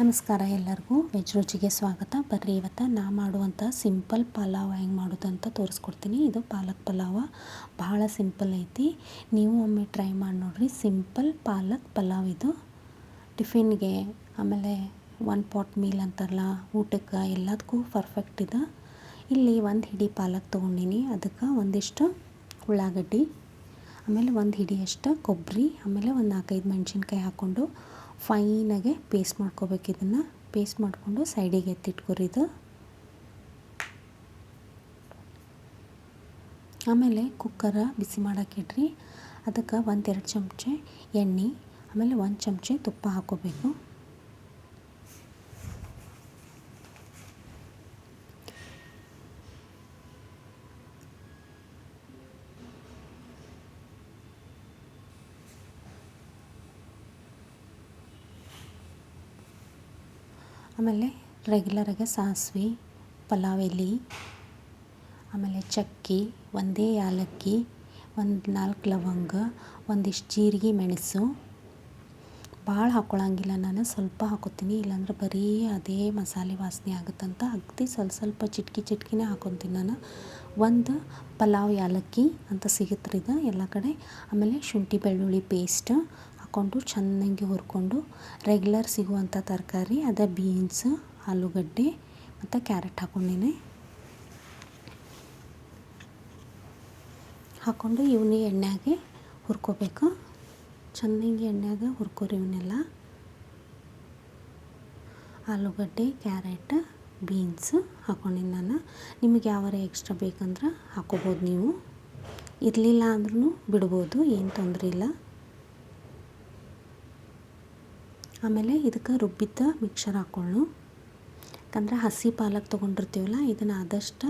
ನಮಸ್ಕಾರ ಎಲ್ಲರಿಗೂ. ವೆಜ್ ರುಚಿಗೆ ಸ್ವಾಗತ. ಬರ್ರಿ ಇವತ್ತು ನಾ ಮಾಡುವಂಥ ಸಿಂಪಲ್ ಪಲಾವ್ ಹೆಂಗೆ ಮಾಡೋದು ಅಂತ ತೋರಿಸ್ಕೊಡ್ತೀನಿ. ಇದು ಪಾಲಕ್ ಪಲಾವ. ಭಾಳ ಸಿಂಪಲ್ ಐತಿ. ನೀವು ಒಮ್ಮೆ ಟ್ರೈ ಮಾಡಿ ನೋಡಿರಿ. ಸಿಂಪಲ್ ಪಾಲಕ್ ಪಲಾವ್ ಇದು. ಟಿಫಿನ್ಗೆ ಆಮೇಲೆ ಒನ್ ಪಾಟ್ ಮೀಲ್ ಅಂತಾರಲ್ಲ, ಊಟಕ್ಕೆ ಎಲ್ಲದಕ್ಕೂ ಪರ್ಫೆಕ್ಟ್ ಇದು. ಇಲ್ಲಿ ಒಂದು ಹಿಡಿ ಪಾಲಕ್ ತೊಗೊಂಡಿನಿ. ಅದಕ್ಕೆ ಒಂದಿಷ್ಟು ಉಳ್ಳಾಗಡ್ಡಿ, ಆಮೇಲೆ ಒಂದು ಹಿಡಿಯಷ್ಟು ಕೊಬ್ಬರಿ ಆಮೇಲೆ ಒಂದು ನಾಲ್ಕೈದು ಮೆಣಸಿನ್ಕಾಯಿ ಹಾಕ್ಕೊಂಡು ಫೈನಾಗೆ ಪೇಸ್ಟ್ ಮಾಡ್ಕೋಬೇಕು ಇದನ್ನು. ಪೇಸ್ಟ್ ಮಾಡಿಕೊಂಡು ಸೈಡಿಗೆ ಎತ್ತಿಟ್ಕೊರಿ ಇದು. ಆಮೇಲೆ ಕುಕ್ಕರ ಬಿಸಿ ಮಾಡೋಕ್ಕಿಡ್ರಿ ಅದಕ್ಕೆ ಒಂದೆರಡು ಚಮಚೆ ಎಣ್ಣೆ, ಆಮೇಲೆ ಒಂದು ಚಮಚೆ ತುಪ್ಪ ಹಾಕ್ಕೋಬೇಕು ಆಮೇಲೆ ರೆಗ್ಯುಲರಾಗಿ ಸಾಸಿವೆ, ಪಲಾವ್ ಎಲೆ, ಆಮೇಲೆ ಚಕ್ಕಿ, ಒಂದೇ ಏಲಕ್ಕಿ ಒಂದು ನಾಲ್ಕು ಲವಂಗ, ಒಂದಿಷ್ಟು ಜೀರಿಗೆ, ಮೆಣಸು. ಭಾಳ ಹಾಕ್ಕೊಳಂಗಿಲ್ಲ ನಾನು, ಸ್ವಲ್ಪ ಹಾಕೋತೀನಿ, ಇಲ್ಲಾಂದ್ರೆ ಬರೀ ಅದೇ ಮಸಾಲೆ ವಾಸನೆ ಆಗುತ್ತಂತ ಅಗದಿ ಸ್ವಲ್ಪ ಸ್ವಲ್ಪ ಚಿಟ್ಕಿ ಚಿಟ್ಕಿನೇ ಹಾಕೊತೀನಿ ನಾನು. ಒಂದು ಪಲಾವ್ ಯಾಲಕ್ಕಿ ಅಂತ ಸಿಗುತ್ತೆ ಇದು ಎಲ್ಲ ಕಡೆ. ಆಮೇಲೆ ಶುಂಠಿ ಬೆಳ್ಳುಳ್ಳಿ ಪೇಸ್ಟ್ ಹಾಕ್ಕೊಂಡು ಚೆನ್ನಾಗಿ ಹುರ್ಕೊಂಡು ರೆಗ್ಯುಲರ್ ಸಿಗುವಂಥ ತರಕಾರಿ, ಅದೇ ಬೀನ್ಸ್ ಆಲೂಗಡ್ಡೆ ಮತ್ತು ಕ್ಯಾರೆಟ್ ಹಾಕ್ಕೊಂಡಿನಿ ಹಾಕ್ಕೊಂಡು ಇವನ್ನ ಎಣ್ಣೆಗೆ ಹುರ್ಕೋಬೇಕು. ಚೆನ್ನಾಗಿ ಎಣ್ಣೆಗ ಹುರ್ಕೋರಿ ಇವನ್ನೆಲ್ಲ. ಆಲೂಗಡ್ಡೆ ಕ್ಯಾರೆಟ್ ಬೀನ್ಸ್ ಹಾಕ್ಕೊಂಡಿನಿ ನಾನು. ನಿಮಗೆ ಯಾವಾರ ಎಕ್ಸ್ಟ್ರಾ ಬೇಕಂದ್ರೆ ಹಾಕೋಬೋದು ನೀವು. ಇರಲಿಲ್ಲ ಅಂದ್ರೂ ಬಿಡ್ಬೋದು, ಏನು ತೊಂದರೆ ಇಲ್ಲ ಆಮೇಲೆ ಇದಕ್ಕೆ ರುಬ್ಬಿದ್ದ ಮಿಕ್ಸರ್ ಹಾಕ್ಕೊಳ್ಳು ಯಾಕಂದ್ರೆ ಹಸಿ ಪಾಲಕ್ ತೊಗೊಂಡಿರ್ತೀವಲ್ಲ, ಇದನ್ನು ಆದಷ್ಟು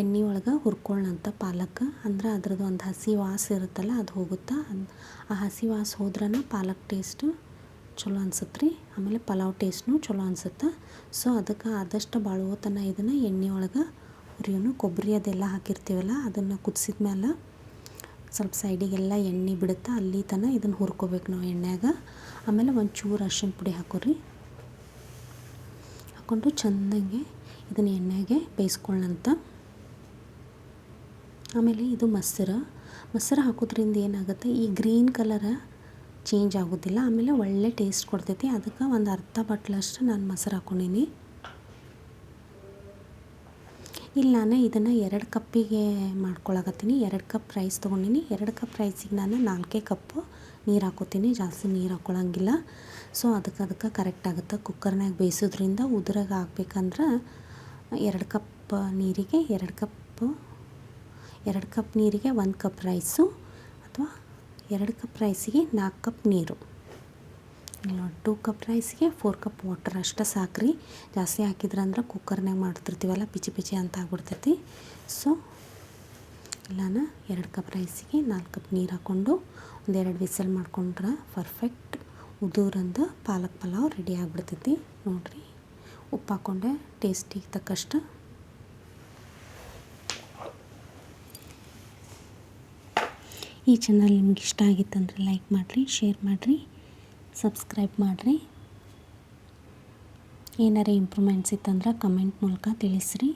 ಎಣ್ಣೆ ಒಳಗೆ ಹುರ್ಕೊಳ್ಳೋಂಥ ಪಾಲಕ್. ಅಂದ್ರೆ ಅದ್ರದ್ದು ಒಂದು ಹಸಿ ವಾಸ ಇರುತ್ತಲ್ಲ, ಅದು ಹೋಗುತ್ತಾ? ಆ ಹಸಿ ವಾಸ ಹೋದ್ರನ ಪಾಲಕ್ ಟೇಸ್ಟು ಚಲೋ ಅನ್ಸುತ್ತೆ ರೀ ಆಮೇಲೆ ಪಲಾವ್ ಟೇಸ್ಟ್ನು ಚಲೋ ಅನ್ಸುತ್ತೆ. ಸೊ ಅದಕ್ಕೆ ಆದಷ್ಟು ಬಾಳುವತನ ಇದನ್ನು ಎಣ್ಣೆ ಒಳಗೆ ಹುರಿಯೋನು ಕೊಬ್ಬರಿ ಅದೆಲ್ಲ ಹಾಕಿರ್ತೀವಲ್ಲ, ಅದನ್ನು ಕುದಿಸಿದ ಮೇಲೆ ಸ್ವಲ್ಪ ಸೈಡಿಗೆಲ್ಲ ಎಣ್ಣೆ ಬಿಡುತ್ತಾ ಅಲ್ಲಿ ತನ ಇದನ್ನು ಹುರ್ಕೋಬೇಕು ನಾವು ಎಣ್ಣೆಯಾಗ. ಆಮೇಲೆ ಒಂಚೂರು ಅರ್ಶಿನ ಪುಡಿ ಹಾಕೋರಿ ಹಾಕ್ಕೊಂಡು ಚೆಂದಂಗೆ ಇದನ್ನು ಎಣ್ಣೆಗೆ ಬೇಯಿಸ್ಕೊಳ್ಳಂತ ಆಮೇಲೆ ಇದು ಮೊಸರು. ಮೊಸರು ಹಾಕೋದ್ರಿಂದ ಏನಾಗುತ್ತೆ, ಈ ಗ್ರೀನ್ ಕಲರ ಚೇಂಜ್ ಆಗೋದಿಲ್ಲ. ಆಮೇಲೆ ಒಳ್ಳೆ ಟೇಸ್ಟ್ ಕೊಡ್ತೈತಿ. ಅದಕ್ಕೆ ಒಂದು ಅರ್ಧ ಬಟ್ಲಷ್ಟು ನಾನು ಮೊಸರು ಹಾಕ್ಕೊಂಡೀನಿ ಇಲ್ಲಿ ನಾನು ಇದನ್ನು ಎರಡು ಕಪ್ಪಿಗೆ ಮಾಡ್ಕೊಳಕತ್ತೀನಿ. ಎರಡು ಕಪ್ ರೈಸ್ ತೊಗೊಂಡಿನಿ. ಎರಡು ಕಪ್ ರೈಸಿಗೆ ನಾನು ನಾಲ್ಕೇ ಕಪ್ಪು ನೀರು ಹಾಕೋತೀನಿ. ಜಾಸ್ತಿ ನೀರು ಹಾಕ್ಕೊಳಂಗಿಲ್ಲ ಸೊ ಅದಕ್ಕೆ ಅದಕ್ಕೆ ಕರೆಕ್ಟ್ ಆಗುತ್ತೆ. ಕುಕ್ಕರ್ನಾಗ ಬೇಯಿಸೋದ್ರಿಂದ ಉದ್ರಾಗ ಹಾಕ್ಬೇಕಂದ್ರೆ ಎರಡು ಕಪ್ ನೀರಿಗೆ ಎರಡು ಕಪ್ ಎರಡು ಕಪ್ ನೀರಿಗೆ ಒಂದು ಕಪ್ ರೈಸು ಅಥವಾ ಎರಡು ಕಪ್ ರೈಸಿಗೆ ನಾಲ್ಕು ಕಪ್ ನೀರು. ಟೂ ಕಪ್ ರೈಸ್ಗೆ ಫೋರ್ ಕಪ್ ವಾಟರ್ ಅಷ್ಟೇ ಸಾಕ್ರಿ. ಜಾಸ್ತಿ ಹಾಕಿದ್ರೆ ಅಂದ್ರೆ ಕುಕ್ಕರ್ನಾಗ ಮಾಡ್ತಿರ್ತೀವಲ್ಲ, ಪಿಚಿ ಪಿಚಿ ಅಂತ ಆಗ್ಬಿಡ್ತೈತಿ. ಸೊ ನಾನು ಎರಡು ಕಪ್ ರೈಸಿಗೆ ನಾಲ್ಕು ಕಪ್ ನೀರು ಹಾಕ್ಕೊಂಡು ಒಂದೆರಡು ವಿಸಲ್ ಮಾಡ್ಕೊಂಡ್ರೆ ಪರ್ಫೆಕ್ಟ್ ಉದುರಂದು ಪಾಲಕ್ ಪಲಾವ್ ರೆಡಿ ಆಗಿಬಿಡ್ತೈತಿ. ನೋಡಿರಿ, ಉಪ್ಪು ಹಾಕ್ಕೊಂಡೆ ಟೇಸ್ಟಿಗೆ ತಕ್ಕಷ್ಟು. ಈ ಚಾನಲ್ ನಿಮ್ಗೆ ಇಷ್ಟ ಆಗಿತ್ತಂದ್ರೆ ಲೈಕ್ ಮಾಡಿರಿ ಶೇರ್ ಮಾಡಿರಿ. ಸಬ್ಸ್ಕ್ರೈಬ್ ಮಾಡಿರಿ. ಏನಾರೇ ಇಂಪ್ರೂವ್ಮೆಂಟ್ಸ್ ಇತ್ತಂದ್ರೆ ಕಮೆಂಟ್ ಮೂಲಕ ತಿಳಿಸ್ರಿ.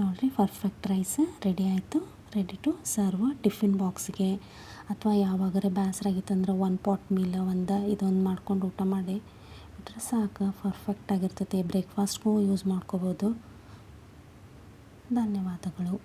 ನೋಡಿರಿ ಪರ್ಫೆಕ್ಟ್ ರೈಸ್ ರೆಡಿ ಆಯಿತು. ರೆಡಿ ಟು ಸರ್ವ್ ಟಿಫಿನ್ ಬಾಕ್ಸ್ಗೆ ಅಥವಾ ಯಾವಾಗರೆ ಬೇಸರಾಗಿತ್ತಂದ್ರೆ ಒನ್ ಪಾಟ್ ಮೀಲ್ ಒಂದು ಇದೊಂದು ಮಾಡ್ಕೊಂಡು ಊಟ ಮಾಡಿ ಬಿಟ್ರೆ ಸಾಕು ಪರ್ಫೆಕ್ಟ್ ಆಗಿರ್ತೈತೆ. ಬ್ರೇಕ್ಫಾಸ್ಟ್ಗೂ ಯೂಸ್ ಮಾಡ್ಕೋಬೋದು. ಧನ್ಯವಾದಗಳು.